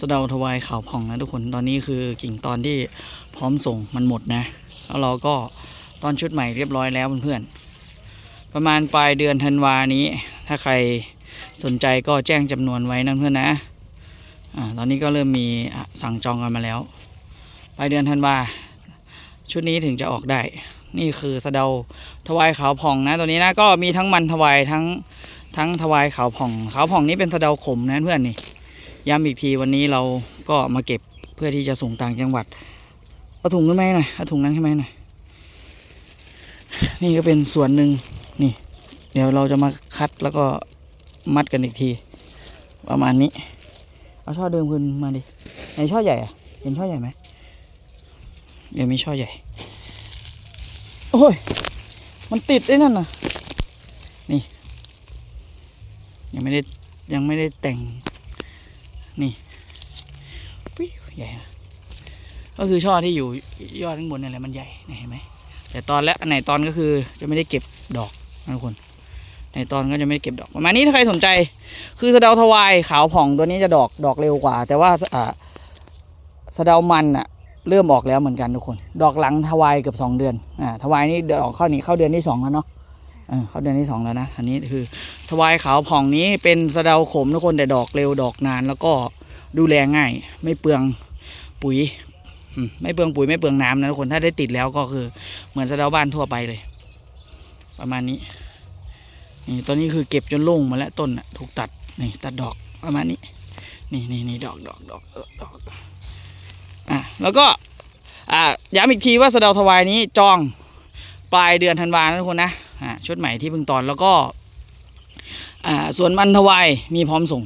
สะเดาถวายขาวผ่องนะทุกคนตอนนี้คือกิ่งตอนที่พร้อมส่งมันหมดนะ แล้วเราก็ตอนชุดใหม่เรียบร้อยแล้วเพื่อนๆประมาณปลายเดือนธันวานี้ ถ้าใครสนใจก็แจ้งจำนวนไว้นะเพื่อนนะอ่าตอนนี้ก็เริ่มมีสั่งจองกันมาแล้วปลายเดือนธันวาชุดนี้ถึงจะออกได้ นี่คือสะเดาถวายขาวผ่องนะตัวนี้นะก็มีทั้งมันถวายทั้งทั้งถวายขาวผ่องขาวผ่องนี้เป็นสะเดาขมนะเพื่อนนี่ ย้ำอีกทีวันนี้เราก็มาเก็บเพื่อที่จะส่งต่างจังหวัดเอาถุงขึ้นไหมหน่อยเอาถุงนั้นขึ้นไหมาให้หน่อยนี่ก็เป็นส่วนหนึ่งนี่ เดี๋ยวเราจะมาคัดแล้วก็มัดกันอีกที ประมาณนี้ เอาช่อเดิมขึ้นมาดิไหนช่อใหญ่อะเห็นช่อใหญ่ไหมเดี๋ยวมีช่อใหญ่ โอ้ย มันติดได้นั่นน่ะ นี่ ยังไม่ได้ยังไม่ได้แต่ง นี่ปิ๊วใหญ่นะก็คือช่อที่อยู่ยอดข้างบนนี่แหละมันใหญ่นี่เห็นไหมแต่ตอนและอันไหนตอนก็คือจะไม่ได้เก็บดอกนะทุกคนในตอนก็จะไม่ได้เก็บดอกประมาณนี้ถ้าใครสนใจ คือสะเดาทวายขาวผ่องตัวนี้จะดอกดอกเร็วกว่า แต่ว่าอ่าสะเดามันอะเริ่มออกแล้วเหมือนกันทุกคน ดอกหลังทวายเกือบสองเดือนอ่าทวายนี่ดอกเข้านี่เข้าเดือนที่สองแล้วเนาะ เขาเดือนที่สองแล้วนะ อันนี้คือทวายขาวผ่องนี้เป็นสะเดาขมทุกคนแต่ดอกเร็วดอกนาน แล้วก็ดูแลง่าย ไม่เปลืองปุ๋ยอไม่เปลืองปุ๋ยไม่เปลืองน้ำนะทุกคนถ้าได้ติดแล้วก็คือเหมือนสะเดาบ้านทั่วไปเลย ประมาณนี้นี่ตอนนี้คือเก็บจนโล่งมาแล้วต้นน่ะถูกตัดนี่ตัดดอกประมาณนี้ นี่นี่นี่ดอกดอกดอกดอกอะแล้วก็อ่าย้ำอีกทีว่าสะเดาทวายนี้จองปลายเดือนธันวานะทุกคนนะ ชุดใหม่ที่เพิ่งตอนแล้วก็ส่วนมันทวายมีพร้อมส่ง